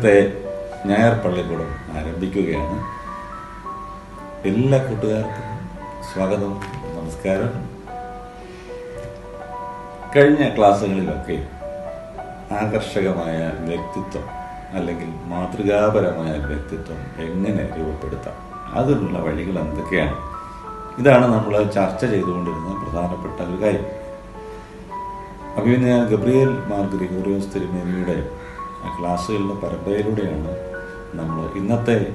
ഇന്നത്തെ ഞായർ പള്ളിക്കൂടം ആരംഭിക്കുകയാണ്. എല്ലാ കൂട്ടുകാർക്കും സ്വാഗതം നമസ്കാരം. കഴിഞ്ഞ ക്ലാസ്സുകളിലൊക്കെ ആകർഷകമായ വ്യക്തിത്വം അല്ലെങ്കിൽ മാതൃകാപരമായ വ്യക്തിത്വം എങ്ങനെ രൂപപ്പെടുത്താം? അതിനുള്ള വഴികൾ എന്തൊക്കെയാണ്? ഇതാണ് നമ്മൾ ചർച്ച ചെയ്തുകൊണ്ടിരുന്ന പ്രധാനപ്പെട്ട ഒരു കാര്യം. അഭിനയ ഗബ്രിയേൽ മാർ ഗ്രിഗോറിയോസ് തിരുമേനിയുടെ ആ ക്ലാസ്സുകളുടെ പരമ്പരയിലൂടെയാണ് നമ്മൾ ഇന്നത്തെ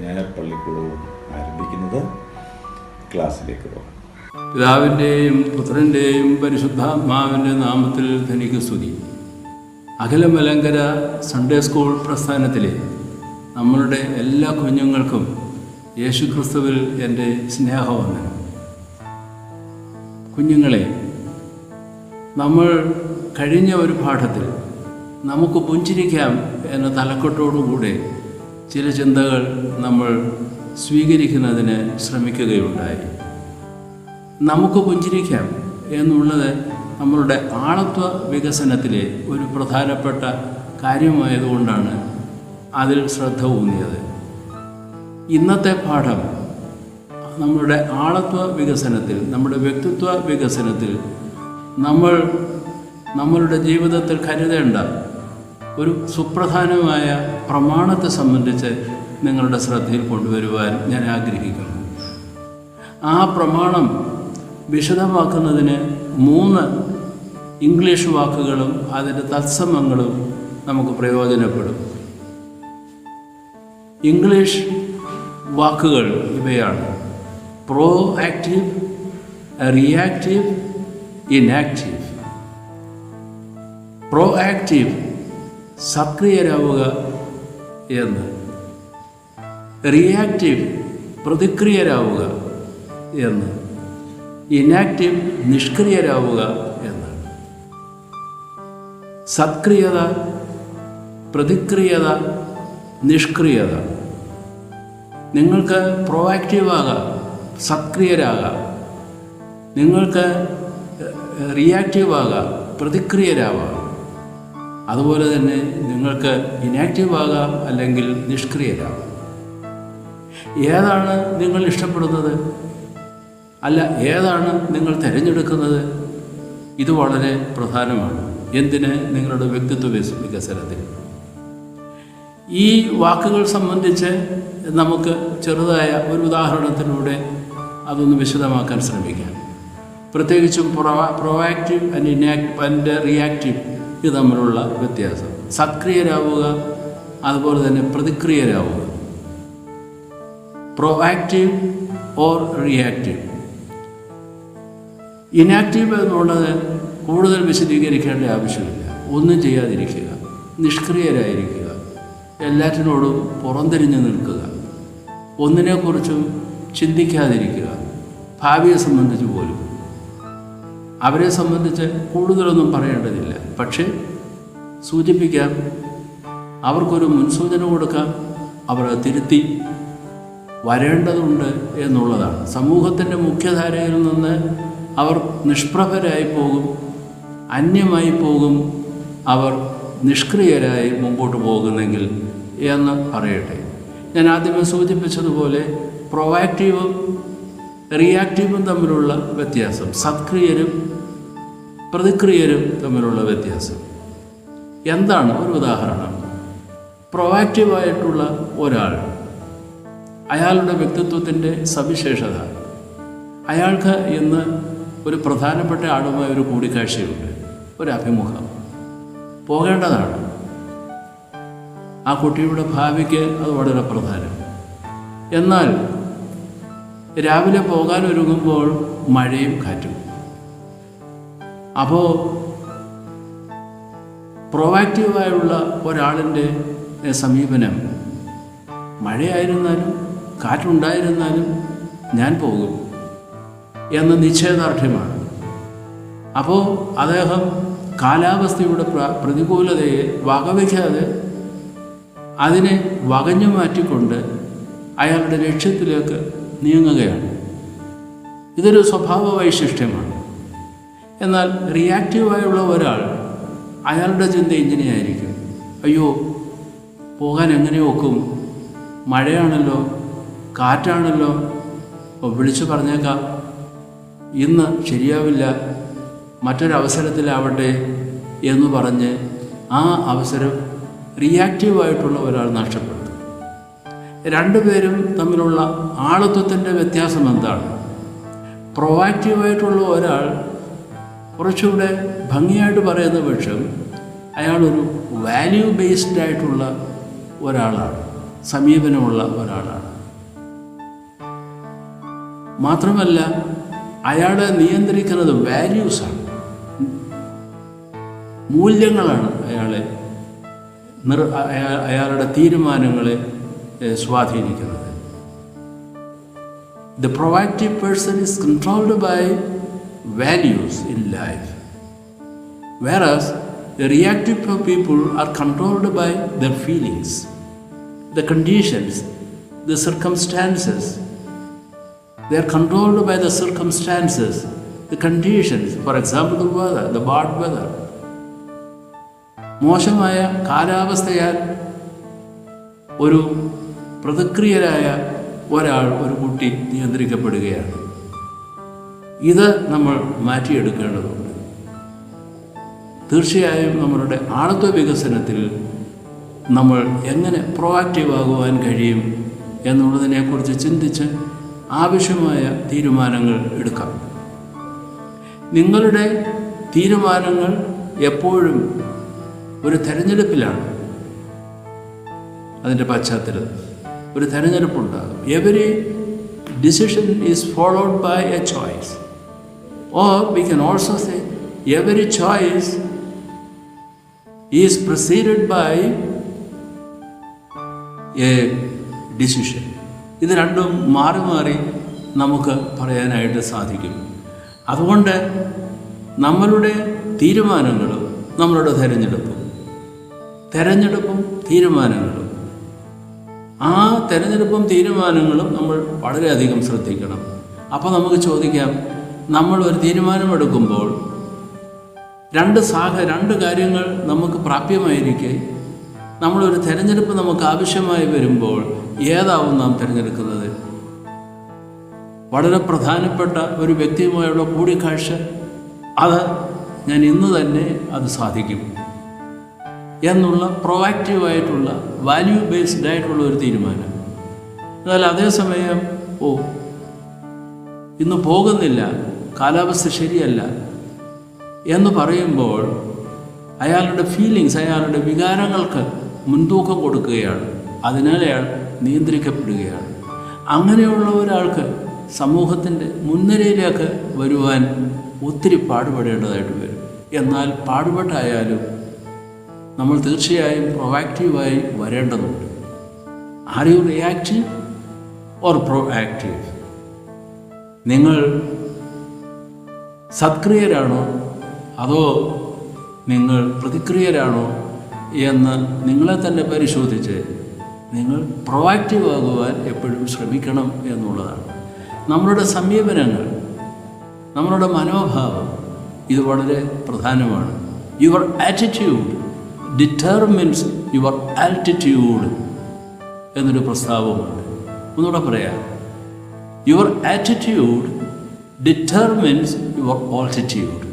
ഞായർ പള്ളിക്കൂടവും ആരംഭിക്കുന്നത്. ക്ലാസ്സിലേക്ക് പോകാം. പിതാവിന്റെയും പുത്രന്റെയും പരിശുദ്ധാത്മാവിന്റെ നാമത്തിൽ തനിക്ക് സ്തുതി. അഖിലമലങ്കര സൺഡേ സ്കൂൾ പ്രസ്ഥാനത്തിലെ നമ്മളുടെ എല്ലാ കുഞ്ഞുങ്ങൾക്കും യേശു ക്രിസ്തുവിൽ എന്റെ സ്നേഹവന്ദനം. കുഞ്ഞുങ്ങളെ നമ്മൾ കഴിഞ്ഞ ഒരു പാഠത്തിൽ നമുക്ക് പുഞ്ചിരിക്കാം എന്ന തലക്കെട്ടോടുകൂടെ ചില ചിന്തകൾ നമ്മൾ സ്വീകരിക്കുന്നതിന് ശ്രമിക്കുകയുണ്ടായി. നമുക്ക് പുഞ്ചിരിക്കാം എന്നുള്ളത് നമ്മളുടെ ആളത്വ വികസനത്തിലെ ഒരു പ്രധാനപ്പെട്ട കാര്യമായതുകൊണ്ടാണ് അതിൽ ശ്രദ്ധ ഊന്നിയത്. ഇന്നത്തെ പാഠം നമ്മുടെ ആളത്വ വികസനത്തിൽ നമ്മുടെ വ്യക്തിത്വ വികസനത്തിൽ നമ്മൾ നമ്മളുടെ ജീവിതത്തിൽ കരുതേണ്ട ഒരു സുപ്രധാനമായ പ്രമാണത്തെ സംബന്ധിച്ച് നിങ്ങളുടെ ശ്രദ്ധയിൽ കൊണ്ടുവരുവാൻ ഞാൻ ആഗ്രഹിക്കുന്നു. ആ പ്രമാണം വിശദമാക്കുന്നതിന് മൂന്ന് ഇംഗ്ലീഷ് വാക്കുകളും അതിന്റെ തത്സമങ്ങളും നമുക്ക് പ്രയോജനപ്പെടും. ഇംഗ്ലീഷ് വാക്കുകൾ ഇവയാണ്. Proactive reactive inactive. Pro active സക്രിയരാവുക എന്ന്. റിയാക്റ്റീവ് പ്രതിക്രിയരാവുക എന്ന്. ഇനാക്റ്റീവ് നിഷ്ക്രിയരാവുക എന്നാണ് സക്രിയത പ്രതിക്രിയത നിഷ്ക്രിയത. നിങ്ങൾക്ക് പ്രൊവാക്റ്റീവ് ആകാം സക്രിയരാകാം നിങ്ങൾക്ക് റിയാക്റ്റീവ് ആകാം പ്രതിക്രിയരാവാം. അതുപോലെ തന്നെ നിങ്ങൾക്ക് ഇനാക്റ്റീവ് ആകാം അല്ലെങ്കിൽ നിഷ്ക്രിയരാകാം. ഏതാണ് നിങ്ങൾ ഇഷ്ടപ്പെടുന്നത്? അല്ല ഏതാണ് നിങ്ങൾ തിരഞ്ഞെടുക്കുന്നത്? ഇത് വളരെ പ്രധാനമാണ്. എന്തിന് നിങ്ങളുടെ വ്യക്തിത്വ വികസനത്തിൽ ഈ വാക്കുകൾ സംബന്ധിച്ച് നമുക്ക് ചെറുതായ ഒരു ഉദാഹരണത്തിലൂടെ അതൊന്ന് വിശദമാക്കാൻ ശ്രമിക്കാം. പ്രത്യേകിച്ചും പ്രൊവാ proactive and enact and reactive ഇത് തമ്മിലുള്ള വ്യത്യാസം. സക്രിയരാവുക അതുപോലെ തന്നെ പ്രതിക്രിയരാവുക. പ്രൊആക്റ്റീവ് ഓർ റിയാക്റ്റീവ് ഇനാക്റ്റീവ് എന്നുള്ളത് കൂടുതൽ വിശദീകരിക്കേണ്ട ആവശ്യമില്ല. ഒന്നും ചെയ്യാതിരിക്കുക. നിഷ്ക്രിയരായിരിക്കുക. എല്ലാറ്റിനോടും പുറംതിരിഞ്ഞു നിൽക്കുക. ഒന്നിനെക്കുറിച്ചും ചിന്തിക്കാതിരിക്കുക. ഭാവിയെ സംബന്ധിച്ച് പോലും അവരെ സംബന്ധിച്ച് കൂടുതലൊന്നും പറയേണ്ടതില്ല. പക്ഷേ സൂചിപ്പിക്കാം അവർക്കൊരു മുൻസൂചന കൊടുക്കാം അവർ തിരുത്തി വരേണ്ടതുണ്ട് എന്നുള്ളതാണ്. സമൂഹത്തിന്റെ മുഖ്യധാരയിൽ നിന്ന് അവർ നിഷ്പ്രഭരായി പോകും അന്യമായി പോകും അവർ നിഷ്ക്രിയരായി മുമ്പോട്ട് പോകുന്നെങ്കിൽ എന്ന് പറയട്ടെ. ഞാൻ ആദ്യമേ സൂചിപ്പിച്ചതുപോലെ പ്രൊവാക്റ്റീവും റിയാക്റ്റീവും തമ്മിലുള്ള വ്യത്യാസം സക്രിയരും പ്രതിക്രിയരും തമ്മിലുള്ള വ്യത്യാസം. എന്താണ്? ഒരു ഉദാഹരണം. പ്രൊവാക്റ്റീവായിട്ടുള്ള ഒരാൾ അയാളുടെ വ്യക്തിത്വത്തിന്റെ സവിശേഷത. അയാൾക്ക് ഇന്ന് ഒരു പ്രധാനപ്പെട്ട ആളുമായി ഒരു കൂടിക്കാഴ്ചയുണ്ട് ഒരു അഭിമുഖം. പോകേണ്ടതാണ്. ആ കുട്ടിയുടെ ഭാവിക്ക് അത് വളരെ പ്രധാനം. എന്നാൽ രാവിലെ പോകാൻ ഒരുങ്ങുമ്പോൾ മഴയും കാറ്റും. അപ്പോൾ പ്രൊവാക്റ്റീവായുള്ള ഒരാളിന്റെ സമീപനം മഴയായിരുന്നാലും കാറ്റുണ്ടായിരുന്നാലും ഞാൻ പോകും എന്ന നിശ്ചയദാർഢ്യമാണ്. അപ്പോൾ അദ്ദേഹം കാലാവസ്ഥയുടെ പ്ര പ്രതികൂലതയെ വകവയ്ക്കാതെ അതിനെ വകഞ്ഞു മാറ്റിക്കൊണ്ട് അയാളുടെ ലക്ഷ്യത്തിലേക്ക് നീങ്ങുകയാണ്. ഇതൊരു സ്വഭാവ വൈശിഷ്ട്യമാണ്. എന്നാൽ റിയാക്റ്റീവായുള്ള ഒരാൾ അയാളുടെ ചിന്ത ഇങ്ങനെയായിരിക്കും. അയ്യോ പോകാൻ എങ്ങനെ ഒക്കും? മഴയാണല്ലോ കാറ്റാണല്ലോ. വിളിച്ചു പറഞ്ഞേക്കാം. ഇന്ന് ശരിയാവില്ല മറ്റൊരവസരത്തിലാവട്ടെ എന്ന് പറഞ്ഞ് ആ അവസരം റിയാക്റ്റീവായിട്ടുള്ള ഒരാൾ നഷ്ടപ്പെടുത്തും രണ്ടുപേരും തമ്മിലുള്ള ആളത്വത്തിന്റെ വ്യത്യാസം എന്താണ്? പ്രൊവാക്റ്റീവായിട്ടുള്ള ഒരാൾ കുറച്ചുകൂടെ ഭംഗിയായിട്ട് പറയുന്ന പക്ഷം അയാളൊരു വാല്യൂ ബേസ്ഡ് ആയിട്ടുള്ള ഒരാളാണ് സമീപനമുള്ള ഒരാളാണ്. മാത്രമല്ല അയാളെ നിയന്ത്രിക്കുന്നത് വാല്യൂസാണ് മൂല്യങ്ങളാണ് അയാളെ നിർ അയാളുടെ തീരുമാനങ്ങളെ സ്വാധീനിക്കുന്നത് The proactive person is controlled by values in life, whereas the reactive people are controlled by their feelings, the conditions, the circumstances. They are controlled by the circumstances, the conditions, for example, the weather, the bad weather. മോശമായ കാലാവസ്ഥയാൽ ഒരു പ്രതിക്രിയരായ ഒരാൾ ഒരു കുട്ടി നിയന്ത്രിക്കപ്പെടുകയാണ്. ഇത് നമ്മൾ മാറ്റിയെടുക്കേണ്ടതുണ്ട്. തീർച്ചയായും നമ്മളുടെ ആണത്വ വികസനത്തിൽ നമ്മൾ എങ്ങനെ പ്രൊവാക്റ്റീവ് ആകുവാൻ കഴിയും എന്നുള്ളതിനെക്കുറിച്ച് ചിന്തിച്ച് ആവശ്യമായ തീരുമാനങ്ങൾ എടുക്കാം. നിങ്ങളുടെ തീരുമാനങ്ങൾ എപ്പോഴും ഒരു തെരഞ്ഞെടുപ്പിലാണ്. അതിന്റെ പശ്ചാത്തലത്തിൽ ഒരു തെരഞ്ഞെടുപ്പുണ്ടാകും every decision is followed by a choice or we can also say every choice is proceeded by a decision ഇത് രണ്ടും മാറി മാറി നമുക്ക് പറയാനായിട്ട് സാധിക്കും. അതുകൊണ്ട് നമ്മളുടെ തീരുമാനങ്ങളും നമ്മളുടെ തിരഞ്ഞെടുപ്പും. തിരഞ്ഞെടുപ്പും തീരുമാനങ്ങളും. ആ തിരഞ്ഞെടുപ്പും തീരുമാനങ്ങളും നമ്മൾ വളരെയധികം ശ്രദ്ധിക്കണം. അപ്പോൾ നമുക്ക് ചോദിക്കാം നമ്മൾ ഒരു തീരുമാനമെടുക്കുമ്പോൾ രണ്ട് സാഹ രണ്ട് കാര്യങ്ങൾ നമുക്ക് പ്രാപ്യമായിരിക്കെ? നമ്മളൊരു തിരഞ്ഞെടുപ്പ് നമുക്ക് ആവശ്യമായി വരുമ്പോൾ ഏതാവും നാം തിരഞ്ഞെടുക്കുന്നത്? വളരെ പ്രധാനപ്പെട്ട ഒരു വ്യക്തിയുമായുള്ള കൂടിക്കാഴ്ച. അത് ഞാൻ ഇന്ന് തന്നെ അത് സാധിക്കും. എന്നുള്ള പ്രൊവാക്റ്റീവായിട്ടുള്ള വാല്യൂ ബേസ്ഡ് ആയിട്ടുള്ള ഒരു തീരുമാനം. എന്നാൽ അതേസമയം ഓ ഇന്ന് പോകുന്നില്ല കാലാവസ്ഥ ശരിയല്ല എന്ന് പറയുമ്പോൾ അയാളുടെ ഫീലിങ്സ് അയാളുടെ വികാരങ്ങൾക്ക് മുൻതൂക്കം കൊടുക്കുകയാണ്. അതിനാൽ അയാൾ നിയന്ത്രിക്കപ്പെടുകയാണ്. അങ്ങനെയുള്ള ഒരാൾക്ക് സമൂഹത്തിന്റെ മുൻനിരയിലേക്ക് വരുവാൻ ഒത്തിരി പാടുപെടേണ്ടതായിട്ട് വരും. എന്നാൽ പാടുപെട്ടായാലും നമ്മൾ തീർച്ചയായും പ്രൊവാക്റ്റീവായി വരേണ്ടതുണ്ട്. Are you reactive or proactive നിങ്ങൾ സത്ക്രിയരാണോ അതോ നിങ്ങൾ പ്രതിക്രിയരാണോ എന്ന് നിങ്ങളെ തന്നെ പരിശോധിച്ച് നിങ്ങൾ പ്രൊവാക്റ്റീവ് ആകുവാൻ എപ്പോഴും ശ്രമിക്കണം എന്നുള്ളതാണ്. നമ്മളുടെ സമീപനങ്ങൾ നമ്മളുടെ മനോഭാവം ഇത് വളരെ പ്രധാനമാണ്. Your attitude determines your attitude എന്നൊരു പ്രസ്താവമുണ്ട്. ഒന്നുകൂടെ പറയാം. Your attitude determines your altitude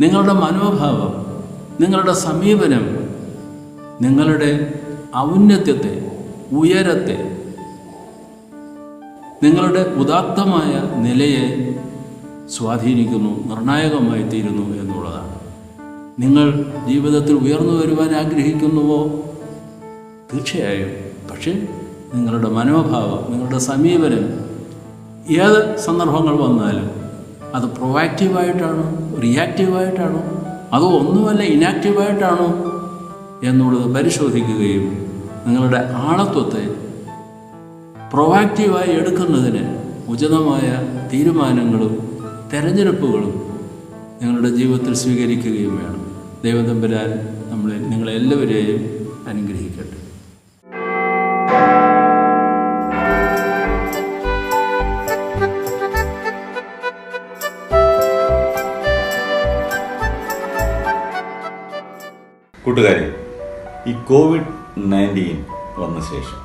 നിങ്ങളുടെ മനോഭാവം നിങ്ങളുടെ സമീപനം നിങ്ങളുടെ ഔന്നത്യത്തെ ഉയരത്തെ നിങ്ങളുടെ ഉദാത്തമായ നിലയെ സ്വാധീനിക്കുന്നു നിർണായകമായി തീരുന്നു എന്നുള്ളതാണ് നിങ്ങൾ ജീവിതത്തിൽ ഉയർന്നു വരുവാൻ ആഗ്രഹിക്കുന്നുവോ? തീർച്ചയായും. പക്ഷേ നിങ്ങളുടെ മനോഭാവം നിങ്ങളുടെ സമീപനം ഏത് സന്ദർഭങ്ങൾ വന്നാലും അത് പ്രൊവാക്റ്റീവായിട്ടാണോ റിയാക്റ്റീവായിട്ടാണോ അതോ ഒന്നുമല്ല ഇനാക്റ്റീവായിട്ടാണോ എന്നുള്ളത് പരിശോധിക്കുകയും നിങ്ങളുടെ ആളത്വത്തെ പ്രൊവാക്റ്റീവായി എടുക്കുന്നതിന് ഉചിതമായ തീരുമാനങ്ങളും തിരഞ്ഞെടുപ്പുകളും നിങ്ങളുടെ ജീവിതത്തിൽ സ്വീകരിക്കുകയും വേണം. ദൈവതമ്പുരാൻ നമ്മളെ നിങ്ങളെല്ലാവരെയും അനുഗ്രഹിക്കട്ടെ. കൂട്ടുകാരെ ഈ കോവിഡ് നയന്റീൻ വന്ന ശേഷം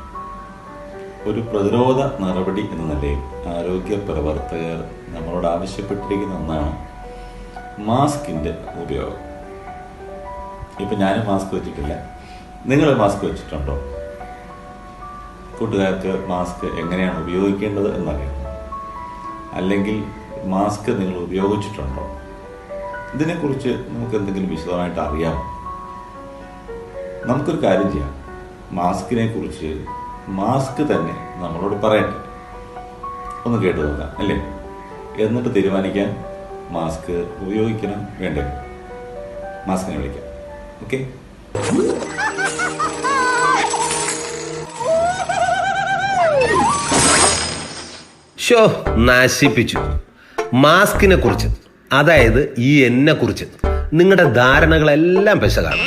ഒരു പ്രതിരോധ നടപടി എന്ന നിലയിൽ ആരോഗ്യ പ്രവർത്തകർ നമ്മളോട് ആവശ്യപ്പെട്ടിരിക്കുന്ന ഒന്നാണ് മാസ്കിന്റെ ഉപയോഗം. ഇപ്പം ഞാനും മാസ്ക് വെച്ചിട്ടില്ല. നിങ്ങൾ മാസ്ക് വെച്ചിട്ടുണ്ടോ? കൂട്ടുകാർക്ക് മാസ്ക് എങ്ങനെയാണ് ഉപയോഗിക്കേണ്ടത് എന്നറിയാം അല്ലെങ്കിൽ മാസ്ക് നിങ്ങൾ ഉപയോഗിച്ചിട്ടുണ്ടോ? ഇതിനെക്കുറിച്ച് നമുക്ക് എന്തെങ്കിലും വിശദമായിട്ട് അറിയാം നമുക്കൊരു കാര്യം ചെയ്യാം. മാസ്കിനെ കുറിച്ച് മാസ്ക് തന്നെ നമ്മളോട് പറയട്ടെ. ഒന്ന് കേട്ടു നോക്കാം അല്ലേ? എന്നിട്ട് തീരുമാനിക്കാൻ മാസ്ക് ഉപയോഗിക്കണം വേണ്ടേ മാസ്കിനെ വിളിക്കാം. ഓക്കെ ഷോ നശിപ്പിച്ചു. മാസ്കിനെ കുറിച്ച് അതായത് ഈ എന്നെ കുറിച്ച് നിങ്ങളുടെ ധാരണകളെല്ലാം പെശകാണ്.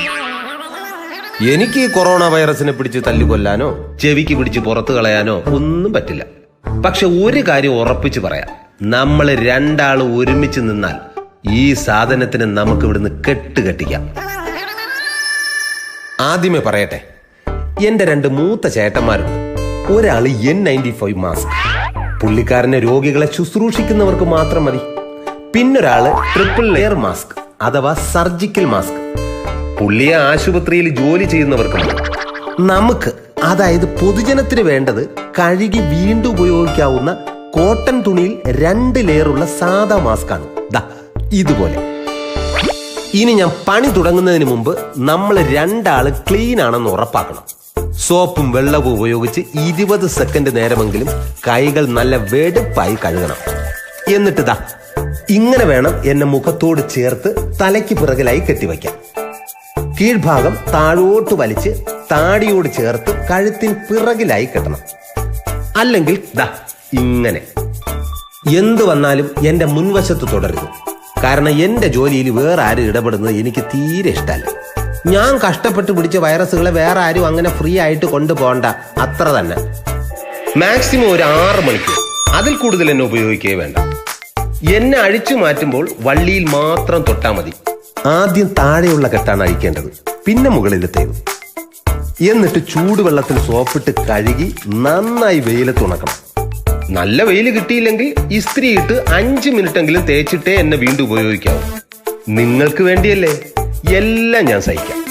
എനിക്ക് ഈ കൊറോണ വൈറസിനെ പിടിച്ച് തല്ലുകൊല്ലാനോ ചെവിക്ക് പിടിച്ച് പുറത്തു കളയാനോ ഒന്നും പറ്റില്ല. പക്ഷെ ഒരു കാര്യം ഉറപ്പിച്ച് പറയാം. നമ്മൾ രണ്ടാൾ ഒരുമിച്ച് നിന്നാൽ ഈ സാധനത്തിന് നമുക്ക് ഇവിടുന്ന് കെട്ടുകെട്ടിക്കാം. ആദ്യമേ പറയട്ടെ. എന്റെ രണ്ട് മൂത്ത ചേട്ടന്മാരുണ്ട്. ഒരാൾ എൻ നയന്റി ഫൈവ് മാസ്ക് പുള്ളിക്കാരനെ രോഗികളെ ശുശ്രൂഷിക്കുന്നവർക്ക് മാത്രം മതി. പിന്നൊരാൾ ട്രിപ്പിൾ ലെയർ മാസ്ക് അഥവാ സർജിക്കൽ മാസ്ക് പുള്ളിയെ ആശുപത്രിയിൽ ജോലി ചെയ്യുന്നവർക്ക് നമുക്ക് അതായത് പൊതുജനത്തിന് വേണ്ടത് കഴുകി വീണ്ടും ഉപയോഗിക്കാവുന്ന കോട്ടൺ തുണിയിൽ രണ്ട് ലെയറുള്ള സാധാ മാസ്കാണ് ദാ ഇതുപോലെ. ഇനി ഞാൻ പണി തുടങ്ങുന്നതിന് മുമ്പ് നമ്മൾ രണ്ടാളും ക്ലീൻ ആണെന്ന് ഉറപ്പാക്കണം. സോപ്പും വെള്ളവും ഉപയോഗിച്ച് ഇരുപത് സെക്കൻഡ് നേരമെങ്കിലും കൈകൾ നല്ല വെടുപ്പായി കഴുകണം. എന്നിട്ട് ദാ ഇങ്ങനെ വേണം എന്നെ മുഖത്തോട് ചേർത്ത് തലയ്ക്ക് പിറകിലായി കെട്ടിവയ്ക്കാൻ. കീഴ്ഭാഗം താഴോട്ട് വലിച്ച് താടിയോട് ചേർത്ത് കഴുത്തിന് പിറകിലായി കെട്ടണം. അല്ലെങ്കിൽ ദാ ഇങ്ങനെ. എന്തു വന്നാലും എന്റെ മുൻവശത്ത് തുടരുത്. കാരണം എന്റെ ജോലിയിൽ വേറെ ആരും ഇടപെടുന്നത് എനിക്ക് തീരെ ഇഷ്ടമല്ല. ഞാൻ കഷ്ടപ്പെട്ട് പിടിച്ച വൈറസുകളെ വേറെ ആരും അങ്ങനെ ഫ്രീ ആയിട്ട് കൊണ്ടുപോകണ്ട. അത്ര തന്നെ. മാക്സിമം ഒരു ആറ് മണിക്കൂർ. അതിൽ കൂടുതൽ എന്നെ ഉപയോഗിക്കേ വേണ്ട. എന്നെ അഴിച്ചു മാറ്റുമ്പോൾ വള്ളിയിൽ മാത്രം തൊട്ടാ മതി. ആദ്യം താഴെയുള്ള കെട്ടാണ് അഴിക്കേണ്ടത്. പിന്നെ മുകളിലത്തേത് എന്നിട്ട് ചൂടുവെള്ളത്തിൽ സോപ്പിട്ട് കഴുകി നന്നായി വെയിലത്ത് ഉണക്കണം. നല്ല വെയിൽ കിട്ടിയില്ലെങ്കിൽ ഇസ്ത്രി ഇട്ട് അഞ്ച് മിനിറ്റെങ്കിലും തേച്ചിട്ടേ എന്നെ വീണ്ടും ഉപയോഗിക്കാവൂ. നിങ്ങൾക്ക് വേണ്ടിയല്ലേ? എല്ലാം ഞാൻ സഹിക്കാം.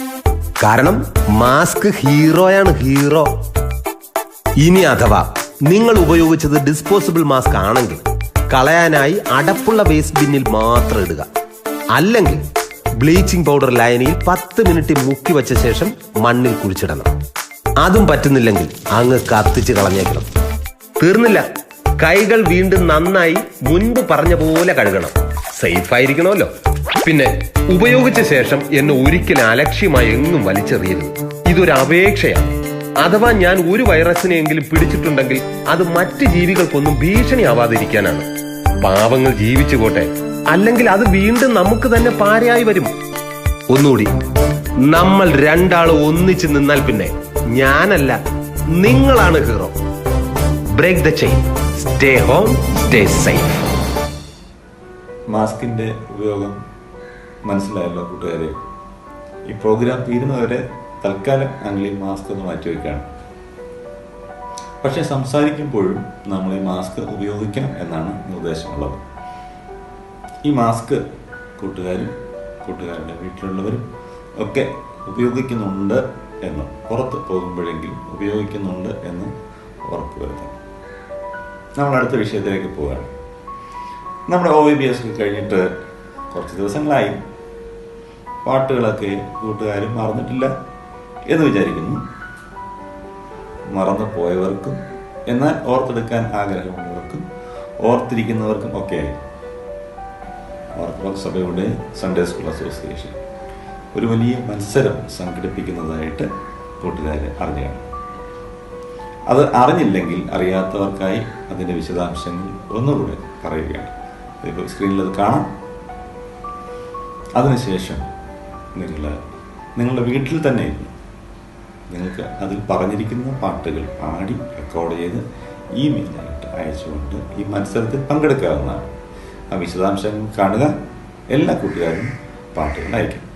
കാരണം മാസ്ക് ഹീറോയാണ് ഹീറോ. ഇനി അഥവാ നിങ്ങൾ ഉപയോഗിച്ചത് ഡിസ്പോസിബിൾ മാസ്ക് ആണെങ്കിൽ കളയാനായി അടപ്പുള്ള വേസ്റ്റ് ബിന്നിൽ മാത്രം ഇടുക. അല്ലെങ്കിൽ ബ്ലീച്ചിങ് പൗഡർ ലൈനിയിൽ പത്ത് മിനിറ്റ് മുക്കി വച്ച ശേഷം മണ്ണിൽ കുഴിച്ചിടണം. അതും പറ്റുന്നില്ലെങ്കിൽ അങ്ങ് കത്തിച്ച് കളഞ്ഞേക്കണം. തീർന്നില്ല. കൈകൾ വീണ്ടും നന്നായി മുൻപ് പറഞ്ഞ പോലെ കഴുകണം. സേഫ് ആയിരിക്കണമല്ലോ. പിന്നെ ഉപയോഗിച്ച ശേഷം എന്നെ ഒരിക്കലും അലക്ഷ്യമായി എങ്ങും വലിച്ചെറിയരുത്. ഇതൊരു അപേക്ഷയാണ്. അഥവാ ഞാൻ ഒരു വൈറസിനെയെങ്കിലും പിടിച്ചിട്ടുണ്ടെങ്കിൽ അത് മറ്റ് ജീവികൾക്കൊന്നും ഭീഷണിയാവാതിരിക്കാനാണ്. പാവങ്ങൾ ജീവിച്ചു പോട്ടെ. അല്ലെങ്കിൽ അത് വീണ്ടും നമുക്ക് തന്നെ പാരയായി വരും. ഒന്നുകൂടി. നമ്മൾ രണ്ടാൾ ഒന്നിച്ച് നിന്നാൽ പിന്നെ ഞാനല്ല നിങ്ങളാണ് hero break the chain stay home stay safe മാസ്കിന്റെ ഉപയോഗം മനസ്സിലായല്ലോ കൂട്ടുകാരെ. ഈ പ്രോഗ്രാം തീരുന്നവരെ തൽക്കാലം ഞങ്ങൾ ഈ മാസ്ക് ഒന്ന് മാറ്റി മാറ്റിവെക്കുകയാണ് പക്ഷെ സംസാരിക്കുമ്പോഴും നമ്മൾ ഈ മാസ്ക് ഉപയോഗിക്കണം എന്നാണ് നിർദ്ദേശമുള്ളത്. ഈ മാസ്ക് കൂട്ടുകാരും കൂട്ടുകാരുടെ വീട്ടിലുള്ളവരും ഒക്കെ ഉപയോഗിക്കുന്നുണ്ട് എന്ന് പുറത്ത് പോകുമ്പോഴെങ്കിലും ഉപയോഗിക്കുന്നുണ്ട് എന്ന് ഉറപ്പുവരുത്തണം. നമ്മൾ അടുത്ത വിഷയത്തിലേക്ക് പോവുകയാണ് നമ്മുടെ ഒ വി ബി എസ് കഴിഞ്ഞിട്ട് കുറച്ച് ദിവസങ്ങളായി. പാട്ടുകളൊക്കെ കൂട്ടുകാരും മറന്നിട്ടില്ല എന്ന് വിചാരിക്കുന്നു. മറന്നു പോയവർക്കും എന്നാൽ ഓർത്തെടുക്കാൻ ആഗ്രഹമുള്ളവർക്കും ഓർത്തിരിക്കുന്നവർക്കും ഒക്കെ ഓർത്തഡോക്സ് സഭയുടെ സൺഡേ സ്കൂൾ അസോസിയേഷൻ ഒരു വലിയ മത്സരം സംഘടിപ്പിക്കുന്നതായിട്ട് കൂട്ടുകാർ അറിഞ്ഞാണ് അത് അറിഞ്ഞില്ലെങ്കിൽ അറിയാത്തവർക്കായി അതിന്റെ വിശദാംശങ്ങൾ ഒന്നുകൂടെ പറയുകയാണ്. ഇപ്പോൾ സ്ക്രീനിൽ അത് കാണാം. അതിനുശേഷം നിങ്ങൾ നിങ്ങളുടെ വീട്ടിൽ തന്നെ ഇരുന്ന് നിങ്ങൾക്ക് അതിൽ പറഞ്ഞിരിക്കുന്ന പാട്ടുകൾ പാടി റെക്കോർഡ് ചെയ്ത് ഇമെയിലായിട്ട് അയച്ചുകൊണ്ട് ഈ മത്സരത്തിൽ പങ്കെടുക്കാവുന്നതാണ്. ആ വിശദാംശങ്ങൾ കാണുക. എല്ലാ കൂട്ടുകാരും പാട്ടുകൾ അയക്കും.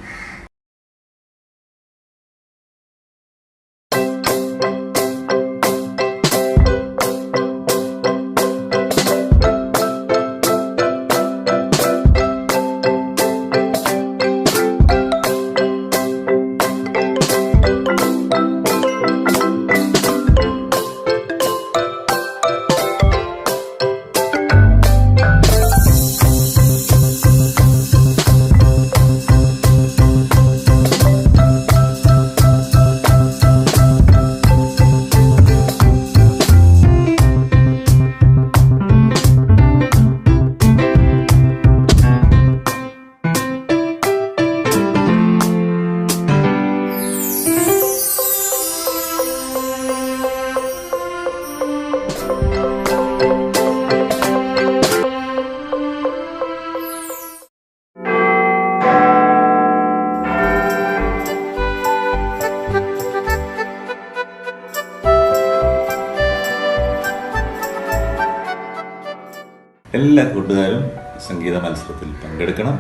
എല്ലാ കൂട്ടുകാരും സംഗീത മത്സരത്തിൽ പങ്കെടുക്കണം.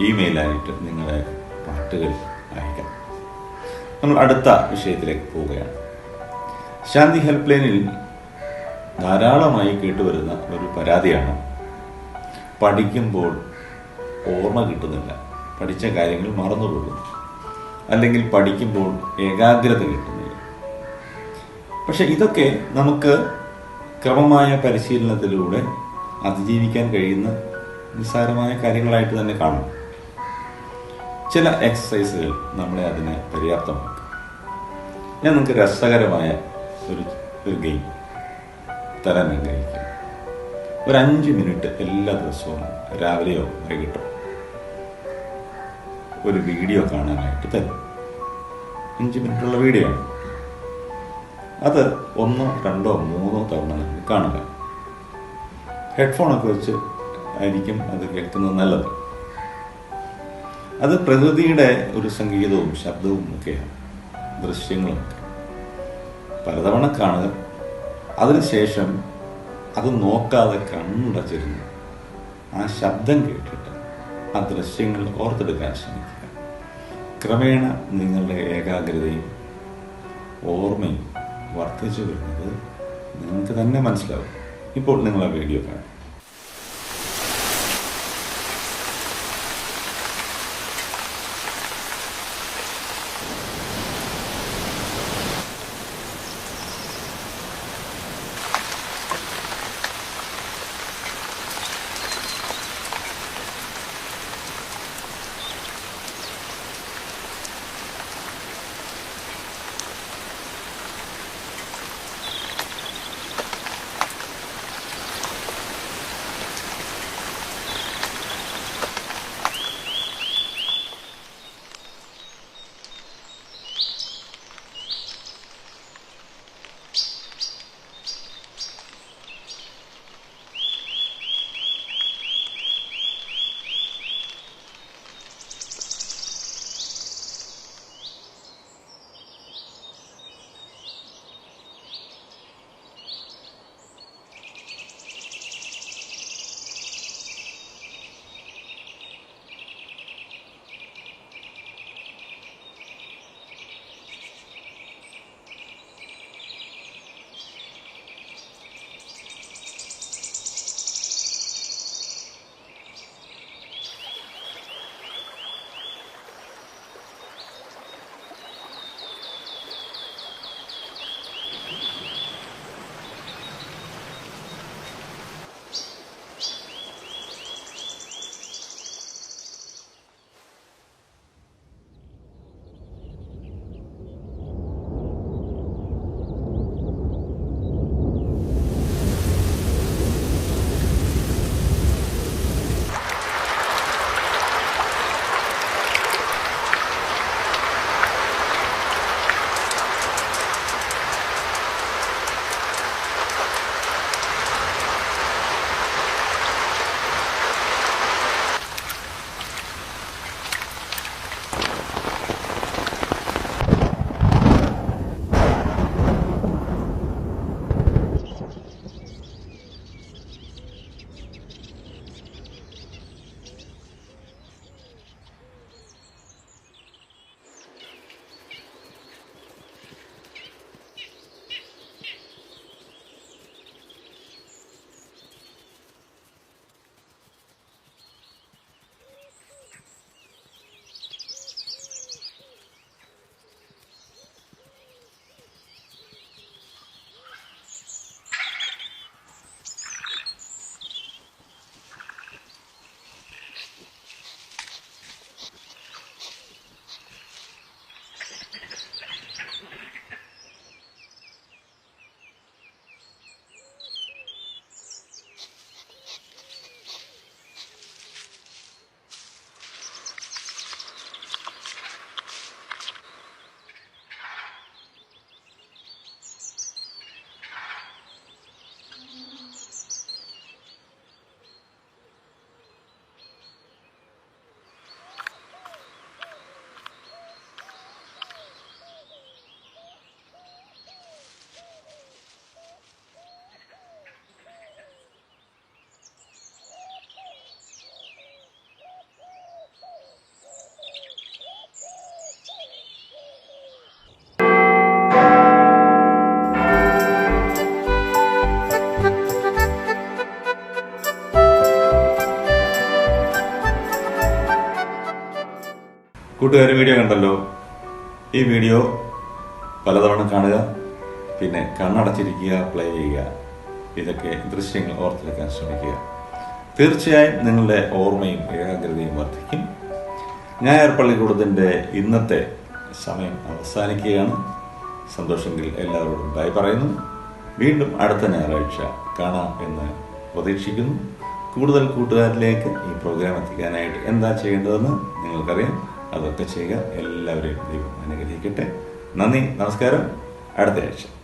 ഇമെയിലായിട്ട് നിങ്ങളുടെ പാട്ടുകൾ അയക്കണം നമ്മൾ അടുത്ത വിഷയത്തിലേക്ക് പോവുകയാണ്. ശാന്തി ഹെൽപ്പ് ലൈനിൽ ധാരാളമായി കേട്ടുവരുന്ന ഒരു പരാതിയാണ്. പഠിക്കുമ്പോൾ ഓർമ്മ കിട്ടുന്നില്ല. പഠിച്ച കാര്യങ്ങൾ മറന്നുപോകുന്നു അല്ലെങ്കിൽ പഠിക്കുമ്പോൾ ഏകാഗ്രത കിട്ടുന്നില്ല. പക്ഷെ ഇതൊക്കെ നമുക്ക് ക്രമമായ പരിശീലനത്തിലൂടെ അതിജീവിക്കാൻ കഴിയുന്ന നിസ്സാരമായ കാര്യങ്ങളായിട്ട് തന്നെ കാണും. ചില എക്സസൈസുകൾ നമ്മളെ അതിനെ പര്യാപ്തമാക്കും. ഞാൻ നിങ്ങൾക്ക് രസകരമായ ഒരു ഒരു ഗെയിം തരാൻ ആഗ്രഹിക്കുന്നു. ഒരു അഞ്ച് മിനിറ്റ് എല്ലാ ദിവസവും രാവിലെയോ വൈകിട്ടോ ഒരു വീഡിയോ കാണാനായിട്ട് തരും. അഞ്ച് മിനിറ്റുള്ള വീഡിയോ ആണ്. അത് ഒന്നോ രണ്ടോ മൂന്നോ തവണ കാണുക. ഹെഡ്ഫോണൊക്കെ വെച്ച് ആയിരിക്കും അത് കേൾക്കുന്നത് നല്ലത്. അത് പ്രകൃതിയുടെ ഒരു സംഗീതവും ശബ്ദവും ഒക്കെയാണ് ദൃശ്യങ്ങളും പലതവണ കാണുക അതിനുശേഷം അത് നോക്കാതെ കണ്ണടച്ചിരുന്നു ആ ശബ്ദം കേട്ടിട്ട് ആ ദൃശ്യങ്ങൾ ഓർത്തെടുക്കാൻ ശ്രമിക്കുക. ക്രമേണ നിങ്ങളുടെ ഏകാഗ്രതയും ഓർമ്മയും വർദ്ധിച്ചു വരുന്നത് നിങ്ങൾക്ക് തന്നെ മനസ്സിലാവും. ഇപ്പോൾ നിങ്ങൾ വീഡിയോ കാണും. കൂട്ടുകാർ വീഡിയോ കണ്ടല്ലോ? ഈ വീഡിയോ പലതവണ കാണുക പിന്നെ കണ്ണടച്ചിരിക്കുക പ്ലേ ചെയ്യുക. ഇതൊക്കെ ദൃശ്യങ്ങൾ ഓർത്തെടുക്കാൻ ശ്രമിക്കുക. തീർച്ചയായും നിങ്ങളുടെ ഓർമ്മയും ഏകാഗ്രതയും വർദ്ധിക്കും. ഞായർ പള്ളിക്കൂടത്തിന്റെ ഇന്നത്തെ സമയം അവസാനിക്കുകയാണ്. സന്തോഷമെങ്കിൽ എല്ലാവരോടും ബൈ പറയുന്നു. വീണ്ടും അടുത്ത ഞായറാഴ്ച കാണാം എന്ന് പ്രതീക്ഷിക്കുന്നു. കൂടുതൽ കൂട്ടുകാരിലേക്ക് ഈ പ്രോഗ്രാം എത്തിക്കാനായിട്ട് എന്താ ചെയ്യേണ്ടതെന്ന് നിങ്ങൾക്കറിയാം. അതൊക്കെ ചെയ്യുക. എല്ലാവരെയും ദൈവം അനുഗ്രഹിക്കട്ടെ. നന്ദി നമസ്കാരം. അടുത്ത ആഴ്ച.